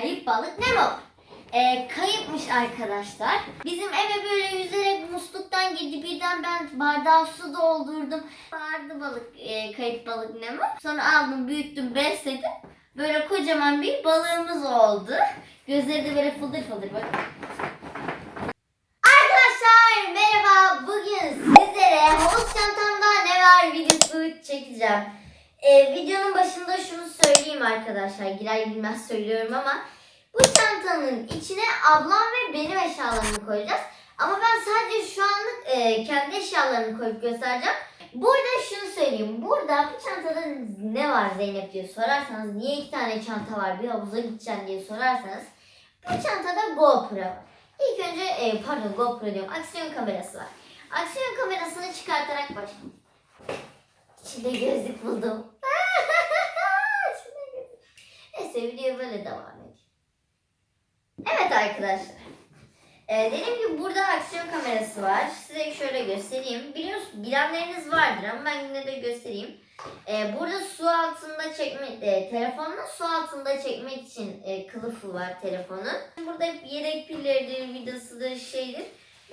Kayıp balık Nemo. Ee, kayıpmış arkadaşlar. Bizim eve böyle yüzerek musluktan girdi. Birden ben bardağa su doldurdum. Vardı balık, e, kayıp balık Nemo. Sonra aldım, büyüttüm, besledim. Böyle kocaman bir balığımız oldu. Gözleri de böyle fıldır fıldır bak. Arkadaşlar merhaba. Bugün sizlere havuz çantamda ne var videosu çekeceğim. Ee, videonun başında şunu söyleyeyim arkadaşlar. Girer girmez söylüyorum ama bu çantanın içine ablam ve benim eşyalarımı koyacağız. Ama ben sadece şu anlık e, kendi eşyalarımı koyup göstereceğim. Burada şunu söyleyeyim. Burada bu çantada ne var Zeynep diye sorarsanız, niye iki tane çanta var bir havuza gideceğim diye sorarsanız bu çantada GoPro var. İlk önce e, pardon GoPro diyorum aksiyon kamerası var. Aksiyon kamerasını çıkartarak başlayalım. İçinde gözlük buldum. İçinde gözlük. Neyse video böyle devam ediyor. Evet arkadaşlar. Ee, dediğim gibi burada aksiyon kamerası var. Size şöyle göstereyim. Biliyorsunuz bilenleriniz vardır ama ben yine de göstereyim. Ee, burada su altında çekme, e, telefonla su altında çekmek için e, kılıfı var telefonun. Burada yedek pilleridir, vidasıdır, şeydir.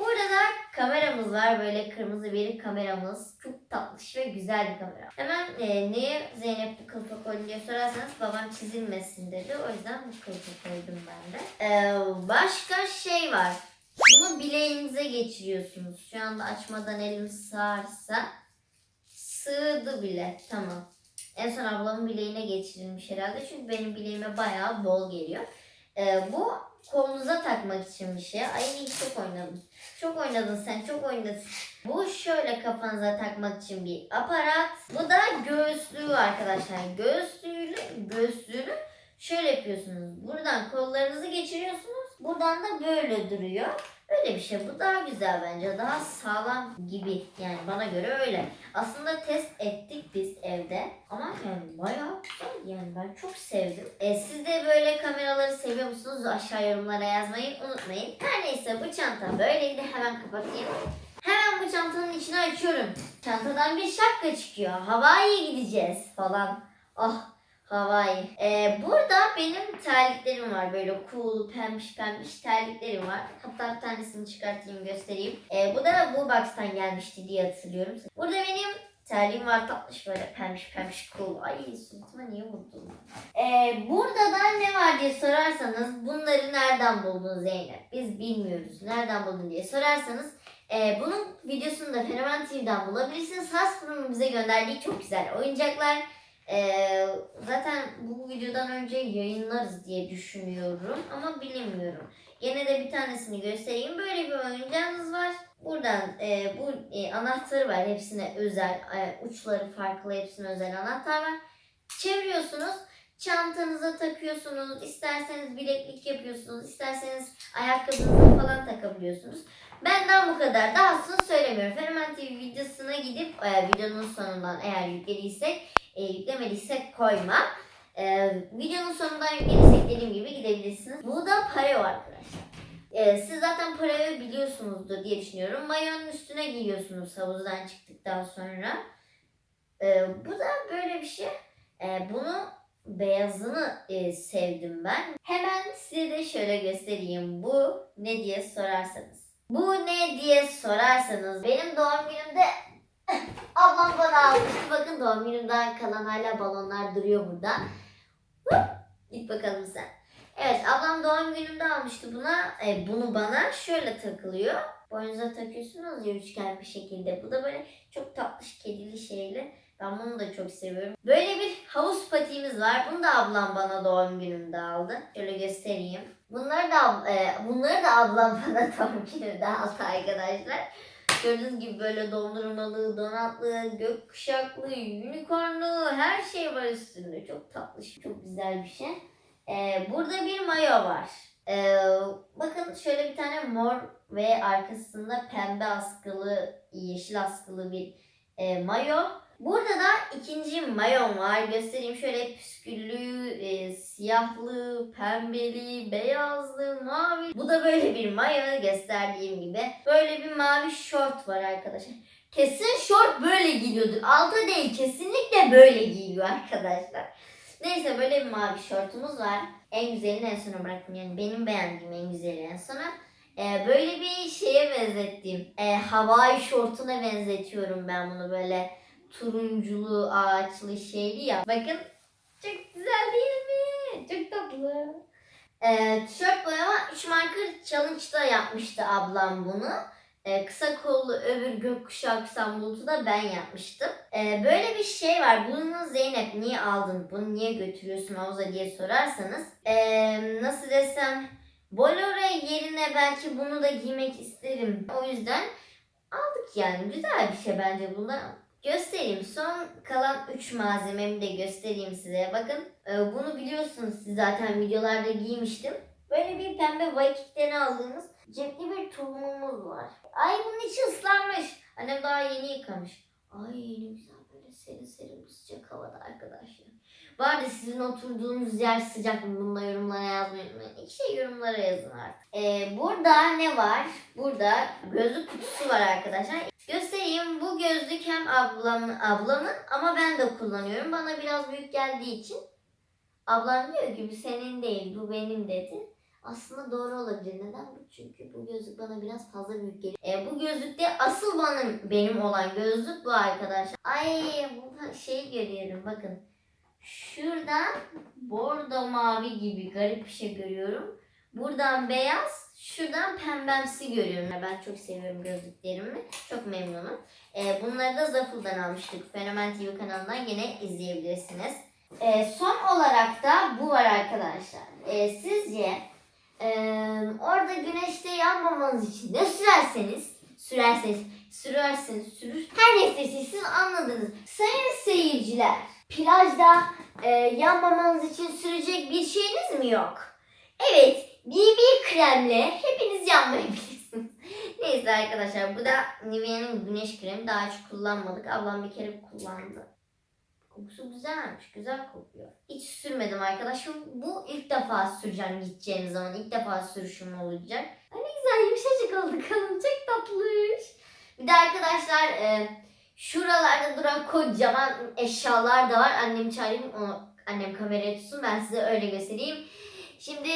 Burada da kameramız var. Böyle kırmızı bir kameramız. Çok tatlış ve güzel bir kamera. Hemen e, niye Zeynep bu kılıfa koydun diye sorarsanız babam çizilmesin dedi. O yüzden bu kılıfa koydum ben de. Ee, başka şey var. Bunu bileğinize geçiriyorsunuz. Şu anda açmadan elim sığarsa sığdı bile. Tamam. En son ablamın bileğine geçirilmiş herhalde. Çünkü benim bileğime bayağı bol geliyor. Ee, bu kolunuza takmak için bir şey. Ay çok oynadın. Çok oynadın sen çok oynadın. Bu şöyle kafanıza takmak için bir aparat. Bu da göğüslüğü arkadaşlar. Göğüslüğünü, göğüslüğünü şöyle yapıyorsunuz. Buradan kollarınızı geçiriyorsunuz. Buradan da böyle duruyor. Öyle bir şey. Bu daha güzel bence. Daha sağlam gibi. Yani bana göre öyle. Aslında test ettik biz evde. Ama yani bayağı güzel. Yani ben çok sevdim. E, siz de böyle kameraları seviyor musunuz? Aşağı yorumlara yazmayı unutmayın. Her neyse bu çanta böyleydi. Hemen kapatayım. Hemen bu çantanın içini açıyorum. Çantadan bir şapka çıkıyor. Hawaii'ye gideceğiz falan. Ah Hawaii. Ee, burada benim terliklerim var. Böyle cool, pembiş pembiş terliklerim var. Hatta bir tanesini çıkartayım göstereyim. Ee, bu da bu box'tan gelmişti diye hatırlıyorum. Burada benim terliğim var tatlış böyle pembiş pembiş cool. Ay suratıma niye vurdun? Ee, burada da ne var diye sorarsanız bunları nereden buldun Zeynep? Biz bilmiyoruz. Nereden buldun diye sorarsanız ee, bunun videosunu da Fenomen TV'den bulabilirsiniz. Hasbro'nun bize gönderdiği çok güzel oyuncaklar. Ee, zaten bu videodan önce yayınlarız diye düşünüyorum ama bilemiyorum. Yine de bir tanesini göstereyim. Böyle bir oyuncağımız var. Buradan e, bu e, anahtarı var. Hepsine özel. e, uçları farklı. Hepsine özel anahtar var. Çeviriyorsunuz. Çantanıza takıyorsunuz. İsterseniz bileklik yapıyorsunuz. isterseniz ayakkabınıza falan takabiliyorsunuz. Benden bu kadar. Dahasını söylemiyorum. Fenomen TV videosuna gidip e, videonun sonundan eğer yüklediysek e, yüklemediysek koyma. E, videonun sonundan yüklediysek dediğim gibi gidebilirsiniz. Bu da pareo arkadaşlar. E, siz zaten parayı biliyorsunuzdur diye düşünüyorum. Mayonun üstüne giyiyorsunuz havuzdan çıktıktan sonra. E, bu da böyle bir şey. E, bunu beyazını e, sevdim ben. Hemen size de şöyle göstereyim. Bu ne diye sorarsanız. Bu ne diye sorarsanız benim doğum günümde ablam bana almıştı. Bakın doğum günümden kalan hala balonlar duruyor burada. Git bakalım sen. Evet ablam doğum günümde almıştı buna. E, bunu bana şöyle takılıyor. Boynunuza takıyorsunuz ya üçgen bir şekilde. Bu da böyle çok tatlış kedili şeyli. Ben bunu da çok seviyorum. Böyle bir havuz patiğimiz var. Bunu da ablam bana doğum günümde aldı. Şöyle göstereyim. Bunları da e, bunları da ablam bana doğum günümde aldı arkadaşlar. Gördüğünüz gibi böyle dondurmalı, donatlı, gökkuşaklı, unicornlu her şey var üstünde. Çok tatlı, çok güzel bir şey. Ee, burada bir mayo var. Ee, bakın şöyle bir tane mor ve arkasında pembe askılı, yeşil askılı bir e, mayo. Burada da ikinci mayon var. Göstereyim şöyle püsküllü, e, siyahlı, pembeli, beyazlı, mavi. Bu da böyle bir mayo gösterdiğim gibi. Böyle bir mavi şort var arkadaşlar. Kesin şort böyle giyiliyordur. Alta değil kesinlikle böyle giyiliyor arkadaşlar. Neyse böyle bir mavi şortumuz var. En güzelini en sona bıraktım. Yani benim beğendiğim en güzeli en sona. Ee, böyle bir şeye benzettim. Ee, havai şortuna benzetiyorum ben bunu böyle turunculu ağaçlı şeyli ya. Bakın çok güzel değil mi? Çok tatlı. Ee, tişört boyama 3 marker challenge'da yapmıştı ablam bunu. Ee, kısa kollu öbür gökkuşağı aksan bulutu da ben yapmıştım. Ee, böyle bir şey var. Bunu Zeynep niye aldın? Bunu niye götürüyorsun havuza diye sorarsanız. ee, nasıl desem Bolero yerine belki bunu da giymek isterim. O yüzden aldık yani. Güzel bir şey bence bu da. Göstereyim. Son kalan 3 malzememi de göstereyim size. Bakın e, bunu biliyorsunuz siz zaten videolarda giymiştim. Böyle bir pembe Viking'den aldığımız cepli bir tulumumuz var. Ay bunun içi ıslanmış. Annem daha yeni yıkamış. Ay ne güzel böyle serin serin bu sıcak havada arkadaşlar. Bu arada sizin oturduğunuz yer sıcak mı? Bunu da yorumlara yazmayı unutmayın. İki şey yorumlara yazın artık. Ee, burada ne var? Burada gözlük kutusu var arkadaşlar. Göstereyim. Bu gözlük hem ablamın, ablamın ama ben de kullanıyorum. Bana biraz büyük geldiği için ablam diyor ki bu senin değil bu benim dedi. Aslında doğru olabilir. Neden bu? Çünkü bu gözlük bana biraz fazla büyük geliyor. E, bu gözlükte asıl benim, benim olan gözlük bu arkadaşlar. Ay burada şey görüyorum bakın. Şuradan bordo mavi gibi garip bir şey görüyorum. Buradan beyaz, şuradan pembemsi görüyorum. Ben çok seviyorum gözlüklerimi. Çok memnunum. Ee, bunları da Zaful'dan almıştık. Fenomen TV kanalından yine izleyebilirsiniz. Ee, son olarak da bu var arkadaşlar. Ee, sizce ee, orada güneşte yanmamanız için ne sürerseniz, sürerseniz, sürerseniz, sürür. Her neyse siz anladınız. Sayın seyirciler, plajda e, yanmamanız için sürecek bir şeyiniz mi yok? Evet, BB kremle hepiniz yanmayabilirsiniz. Neyse arkadaşlar bu da Nivea'nın güneş kremi. Daha hiç kullanmadık. Ablam bir kere kullandı. Kokusu güzelmiş. Güzel kokuyor. Hiç sürmedim arkadaşım. Bu ilk defa süreceğim gideceğim zaman. ilk defa sürüşüm olacak. Ay ne güzel yumuşacık oldu kalın. Çok tatlış. Bir de arkadaşlar e, şuralarda duran kocaman eşyalar da var. Annem çağırayım. Onu, annem kameraya tutsun. Ben size öyle göstereyim. Şimdi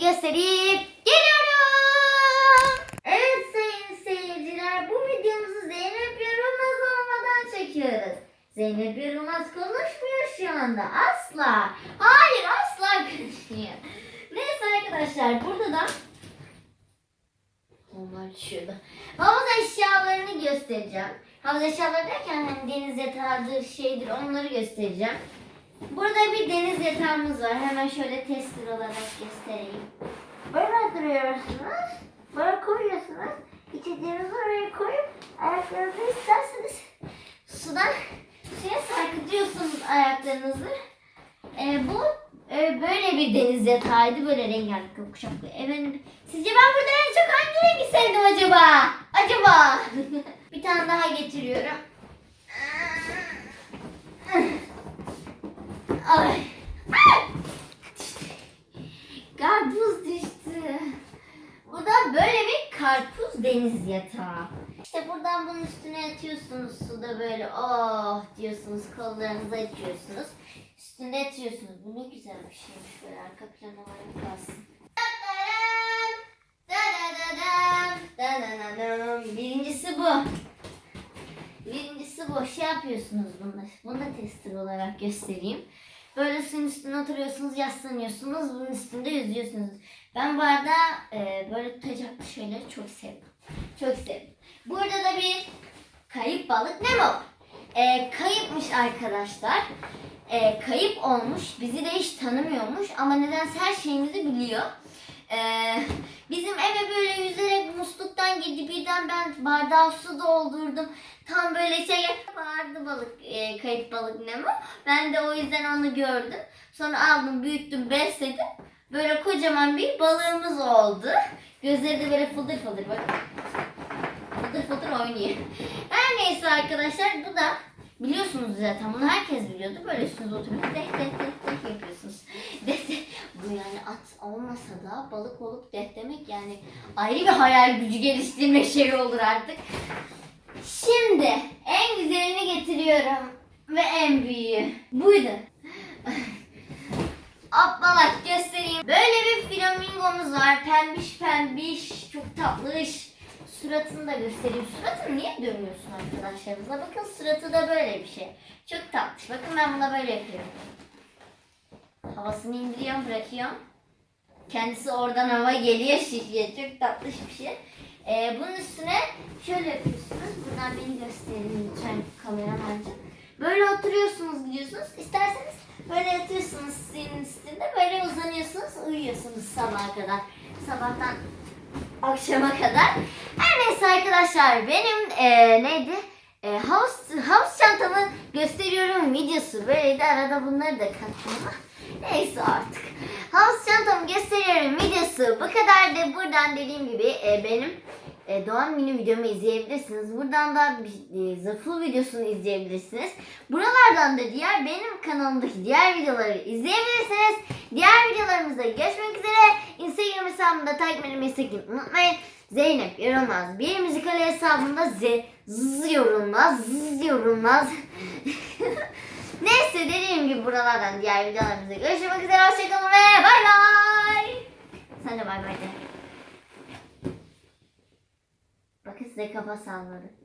göstereyim. Geliyorum. Evet sayın seyirciler. Bu videomuzu Zeynep Yorulmaz olmadan çekiyoruz. Zeynep Yorulmaz konuşmuyor şu anda. Asla. Hayır asla konuşmuyor. Neyse arkadaşlar burada da onlar düşüyordu. Havuz eşyalarını göstereceğim. Havuz eşyaları derken hani deniz yatağıdır şeydir onları göstereceğim. Burada bir deniz yatağımız var. Hemen şöyle tester olarak göstereyim. Böyle duruyorsunuz. Böyle koyuyorsunuz. İçeceğinizi oraya koyup ayaklarınızı isterseniz sudan suya sarkıtıyorsunuz ayaklarınızı. Ee, bu e, böyle bir deniz yatağıydı. Böyle rengarenk kuşaklı. Efendim, sizce ben burada en çok hangi rengi sevdim acaba? Acaba? bir tane daha getiriyorum. Ay. Karpuz düştü. Bu da böyle bir karpuz deniz yatağı. İşte buradan bunun üstüne yatıyorsunuz suda böyle oh diyorsunuz kollarınızı açıyorsunuz. Üstünde yatıyorsunuz. Bu ne güzel bir şeymiş böyle arka plana var kalsın. Birincisi bu. Birincisi bu. Şey yapıyorsunuz bunda. Bunu da tester olarak göstereyim. Böyle suyun üstüne oturuyorsunuz, yaslanıyorsunuz. Bunun üstünde yüzüyorsunuz. Ben bu arada e, böyle tutacaklı şeyleri çok sevdim. Çok sevdim. Burada da bir kayıp balık Nemo var. E, kayıpmış arkadaşlar. E, kayıp olmuş. Bizi de hiç tanımıyormuş. Ama nedense her şeyimizi biliyor. E, bizim eve böyle yüzerek musluktan girdi. Birden ben bardağı su doldurdum. Tam böyle şey vardı balık, e, kayıp balık Nemo. Ben de o yüzden onu gördüm. Sonra aldım, büyüttüm, besledim. Böyle kocaman bir balığımız oldu. Gözleri de böyle fıldır fıldır bakın. Fıldır fıldır oynuyor. Her neyse arkadaşlar bu da biliyorsunuz zaten bunu herkes biliyordu. Böyle üstünüze oturup deh deh deh deh yapıyorsunuz. Deh deh. Bu yani at olmasa da balık olup deh demek yani ayrı bir hayal gücü geliştirme şeyi olur artık. Şimdi en güzelini getiriyorum ve en büyüğü buydu. Ablalak göstereyim. Böyle bir flamingomuz var. Pembiş pembiş. Çok tatlış. Suratını da göstereyim. Suratını niye dönüyorsun arkadaşlarımıza? Bakın suratı da böyle bir şey. Çok tatlış. Bakın ben buna böyle yapıyorum. Havasını indiriyorum bırakıyorum. Kendisi oradan hava geliyor şişiyor. Çok tatlış bir şey. Ee, bunun üstüne şöyle yapıyorsunuz. Buradan beni gösterin lütfen kameramanca. Böyle oturuyorsunuz gidiyorsunuz. İsterseniz böyle yatıyorsunuz suyun üstünde. Böyle uzanıyorsunuz uyuyorsunuz sabaha kadar. Sabahtan akşama kadar. Her neyse arkadaşlar benim eee, neydi? Eee house, house çantamı gösteriyorum videosu. Böyle de arada bunları da kattım neyse artık. House çantamı gösteriyorum videosu. Bu kadar da buradan dediğim gibi eee, benim eee, doğum günü videomu izleyebilirsiniz. Buradan da The Full videosunu izleyebilirsiniz. Buralardan da diğer benim kanalımdaki diğer videoları izleyebilirsiniz. Diğer videolarımızda görüşmek üzere. Instagram hesabımda takip etmeyi sakın unutmayın. Zeynep Yorulmaz. Bir müzikal hesabında Z Z yorulmaz. Z yorulmaz. Neyse dediğim gibi buralardan diğer videolarımızda görüşmek üzere. Hoşçakalın ve bay bay. Sen de bay bay de. Bakın size kafa salladı.